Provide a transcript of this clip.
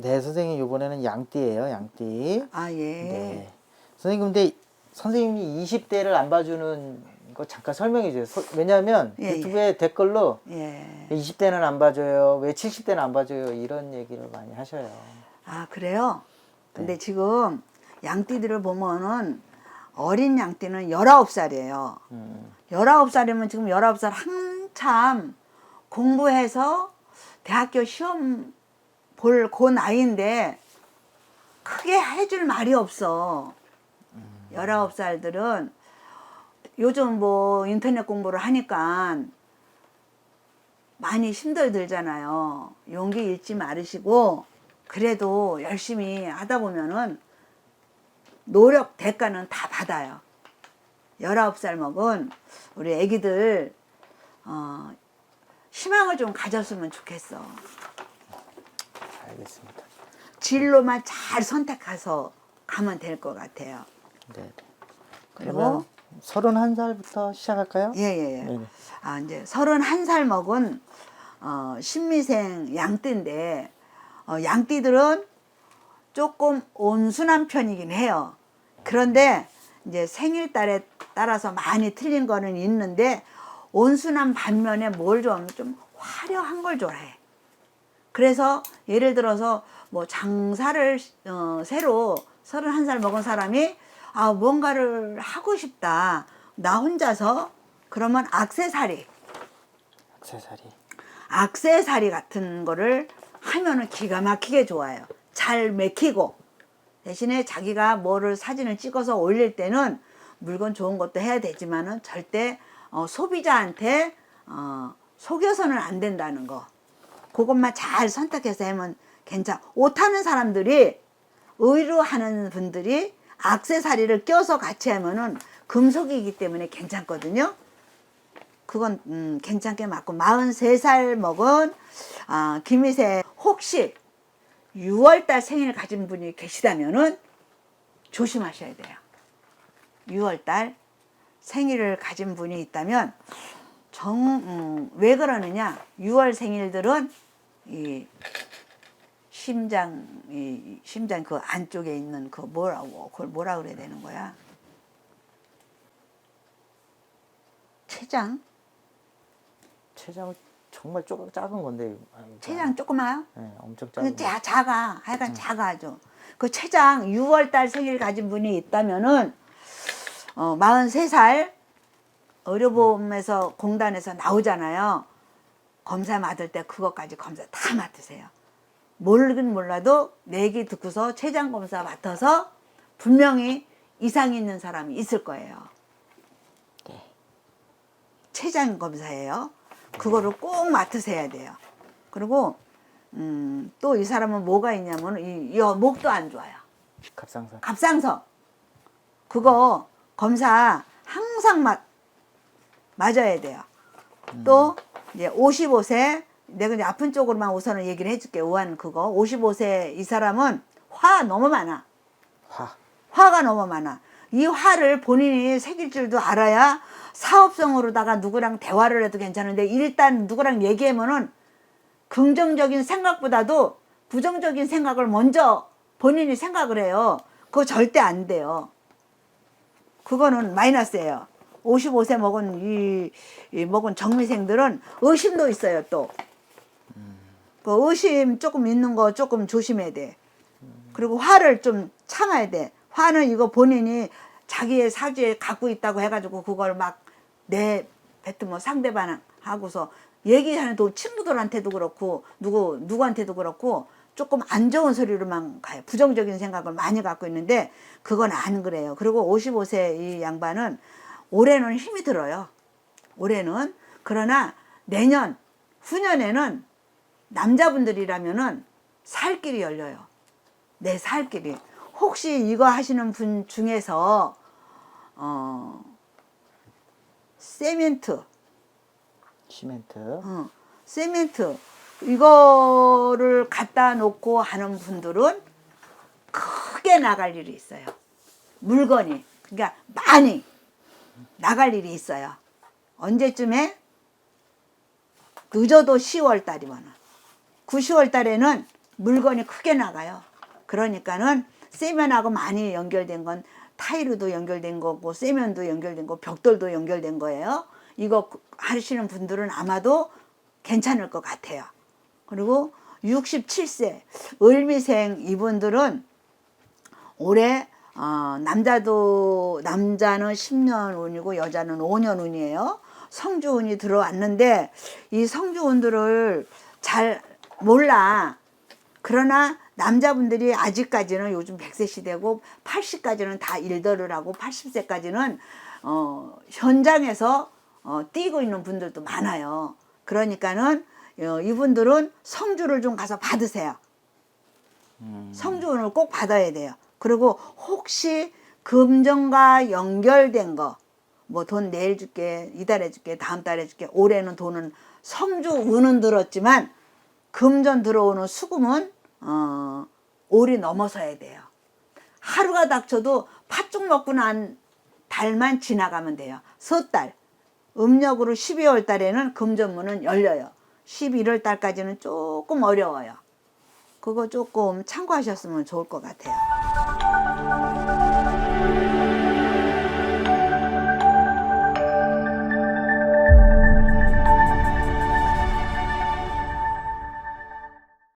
네, 선생님 이번에는 양띠예요, 양띠. 아, 예. 네. 선생님 근데 선생님이 20대를 안 봐주는 거 잠깐 설명해 주세요. 서- 왜냐하면 예, 유튜브에 댓글로 예. 20대는 안 봐줘요, 왜 70대는 안 봐줘요 이런 얘기를 많이 하셔요. 아, 그래요? 근데 네. 지금 양띠들을 보면은 어린 양띠는 19살이에요. 음, 19살이면 지금 19살 한참 공부해서 대학교 시험 볼 그 나이인데 크게 해줄 말이 없어. 19살들은 요즘 뭐 인터넷 공부를 하니까 많이 힘들들잖아요. 용기 잃지 말으시고 그래도 열심히 하다 보면은 노력 대가는 다 받아요. 19살 먹은 우리 애기들 어, 희망을 좀 가졌으면 좋겠어. 알겠습니다. 진로만 잘 선택해서 가면 될 것 같아요. 네. 네. 그리고 그러면 31살부터 시작할까요? 예예예. 네네. 아 이제 31살 먹은 어, 신미생 양띠인데 어, 양띠들은 조금 온순한 편이긴 해요. 그런데 이제 생일달에 따라서 많이 틀린 거는 있는데 온순한 반면에 뭘 좀 좀 화려한 걸 좋아해. 그래서 예를 들어서 뭐 장사를 어, 새로 31살 먹은 사람이 아 뭔가를 하고 싶다. 나 혼자서 그러면 악세사리 액세서리. 악세사리 같은 거를 하면은 기가 막히게 좋아요. 잘 맥히고 대신에 자기가 뭐를 사진을 찍어서 올릴 때는 물건 좋은 것도 해야 되지만은 절대 어, 소비자한테 어, 속여서는 안 된다는 거. 그것만 잘 선택해서 하면 괜찮. 옷하는 사람들이 의류 하는 분들이 악세사리를 껴서 같이 하면은 금속이기 때문에 괜찮거든요. 그건 음, 괜찮게 맞고 43살 먹은 아, 김희세 혹시 6월달 생일 가진 분이 계시다면은 조심하셔야 돼요. 6월달 생일을 가진 분이 있다면 정, 음, 왜 그러느냐? 6월 생일들은 이 심장, 이 심장 그 안쪽에 있는 그 뭐라고, 그걸 뭐라 그래야 되는 거야? 췌장? 체장은 정말 조금 작은 건데. 아, 췌장 조그마요? 네, 엄청 작은. 그 자, 작아. 하여간 작아 아주. 그 췌장 6월달 생일 가진 분이 있다면은 어, 43살 의료보험에서 공단에서 나오잖아요. 검사 맡을 때 그것까지 검사 다 맡으세요. 모르긴 몰라도 내기 듣고서 췌장 검사 맡아서 분명히 이상 있는 사람이 있을 거예요. 네. 췌장 검사예요. 그거를 꼭 맡으셔야 돼요. 그리고 음, 또 이 사람은 뭐가 있냐면 이, 이 목도 안 좋아요. 갑상선. 갑상선. 그거 검사 항상 맞, 맞아야 돼요. 또 이제 55세 내가 이제 아픈 쪽으로만 우선은 얘기를 해줄게. 우한 그거 55세 이 사람은 화 너무 많아. 화. 화가 너무 많아. 이 화를 본인이 새길 줄도 알아야 사업성으로다가 누구랑 대화를 해도 괜찮은데 일단 누구랑 얘기하면은 긍정적인 생각보다도 부정적인 생각을 먼저 본인이 생각을 해요. 그거 절대 안 돼요. 그거는 마이너스예요. 55세 먹은 이, 이 먹은 정미생들은 의심도 있어요 또. 그 의심 조금 있는 거 조금 조심해야 돼. 그리고 화를 좀 참아야 돼. 화는 이거 본인이 자기의 사주에 갖고 있다고 해가지고 그걸 막 내 뱉으면 상대방 하고서 얘기하는 또 친구들한테도 그렇고 누구 누구한테도 그렇고 조금 안 좋은 소리로만 가요. 부정적인 생각을 많이 갖고 있는데 그건 안 그래요. 그리고 55세 이 양반은 올해는 힘이 들어요. 올해는 그러나 내년 후년에는 남자분들이라면은 살 길이 열려요. 내 살 길이. 혹시 이거 하시는 분 중에서 어 세멘트, 시멘트. 어, 세멘트 이거를 갖다 놓고 하는 분들은 크게 나갈 일이 있어요. 물건이 그러니까 많이 나갈 일이 있어요. 언제쯤에 늦어도 10월 달이면 9, 10월 달에는 물건이 크게 나가요. 그러니까는 세면하고 많이 연결된 건 타일로도 연결된 거고 세면도 연결된 거 벽돌도 연결된 거예요. 이거 하시는 분들은 아마도 괜찮을 것 같아요. 그리고 67세 을미생 이분들은 올해 어, 남자도 남자는 10년 운이고 여자는 5년 운이에요. 성주 운이 들어왔는데 이 성주 운들을 잘 몰라. 그러나 남자분들이 아직까지는 요즘 100세 시대고 80까지는 다 일더를 하고 80세까지는 어, 현장에서 어, 뛰고 있는 분들도 많아요. 그러니까는 어, 이분들은 성주를 좀 가서 받으세요. 성주운을 꼭 받아야 돼요. 그리고 혹시 금전과 연결된 거, 뭐 돈 내일 줄게, 이달에 줄게, 다음 달에 줄게, 올해는 돈은 성주 운은 들었지만 금전 들어오는 수금은 어, 올이 넘어서야 돼요. 하루가 닥쳐도 팥죽 먹고 난 달만 지나가면 돼요. 석 달. 음력으로 12월 달에는 금전문은 열려요. 11월 달까지는 조금 어려워요. 그거 조금 참고하셨으면 좋을 것 같아요.